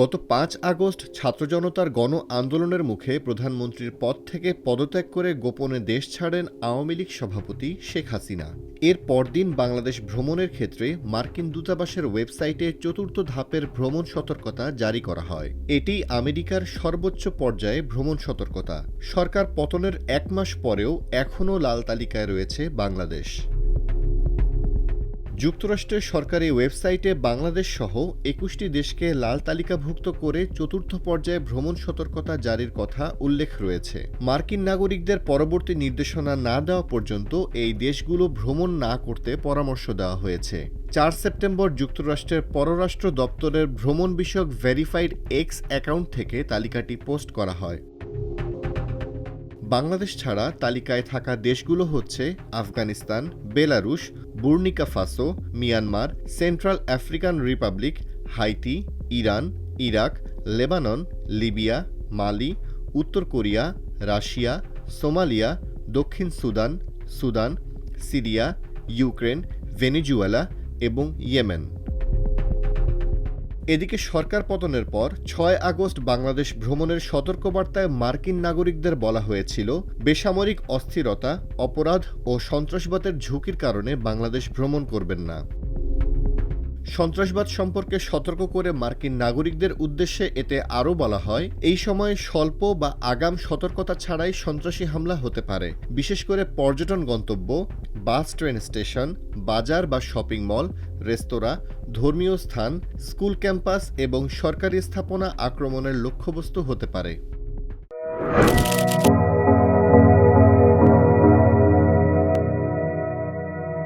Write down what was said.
গত পাঁচ আগস্ট ছাত্র জনতার গণ আন্দোলনের মুখে প্রধানমন্ত্রীর পদ থেকে পদত্যাগ করে গোপনে দেশ ছাড়েন আওয়ামী লীগ সভাপতি শেখ হাসিনা। এর পরদিন বাংলাদেশ ভ্রমণের ক্ষেত্রে মার্কিন দূতাবাসের ওয়েবসাইটে চতুর্থ ধাপের ভ্রমণ সতর্কতা জারি করা হয়। এটি আমেরিকার সর্বোচ্চ পর্যায়ে ভ্রমণ সতর্কতা। সরকার পতনের এক মাস পরেও এখনও লাল তালিকায় রয়েছে বাংলাদেশ। যুক্তরাষ্ট্রের সরকারি ওয়েবসাইটে বাংলাদেশ সহ একুশটি দেশকে লাল তালিকাভুক্ত করে চতুর্থ পর্যায়ে ভ্রমণ সতর্কতা জারির কথা উল্লেখ রয়েছে। মার্কিন নাগরিকদের পরবর্তী নির্দেশনা না দেওয়া পর্যন্ত এই দেশগুলো ভ্রমণ না করতে পরামর্শ দেওয়া হয়েছে। চার সেপ্টেম্বর যুক্তরাষ্ট্রের পররাষ্ট্র দপ্তরের ভ্রমণ বিষয়ক ভেরিফাইড এক্স অ্যাকাউন্ট থেকে তালিকাটি পোস্ট করা হয়। বাংলাদেশ ছাড়া তালিকায় থাকা দেশগুলো হচ্ছে Afghanistan, Belarus, Burkina Faso, Myanmar, Central African Republic, Haiti, Iran, Iraq, Lebanon, Libya, Mali, উত্তর কোরিয়া, রাশিয়া, সোমালিয়া, দক্ষিণ Sudan Sudan, Syria, Ukraine, Venezuela এবং ইয়েমেন। এদিকে সরকার পতনের পর ছয় আগস্ট বাংলাদেশ ভ্রমণের সতর্কবার্তায় মার্কিন নাগরিকদের বলা হয়েছিল, বেসামরিক অস্থিরতা, অপরাধ ও সন্ত্রাসবাদের ঝুঁকির কারণে বাংলাদেশ ভ্রমণ করবেন না। সন্ত্রাসবাদ সম্পর্কে সতর্ক করে মার্কিন নাগরিকদের উদ্দেশ্যে এতে আরও বলা হয়, এই সময়ে স্বল্প বা আগাম সতর্কতা ছাড়াই সন্ত্রাসী হামলা হতে পারে। বিশেষ করে পর্যটন গন্তব্য, বাস, ট্রেন স্টেশন, বাজার বা শপিং মল, রেস্তোরাঁ, ধর্মীয় স্থান, স্কুল ক্যাম্পাস এবং সরকারি স্থাপনা আক্রমণের লক্ষ্যবস্তু হতে পারে।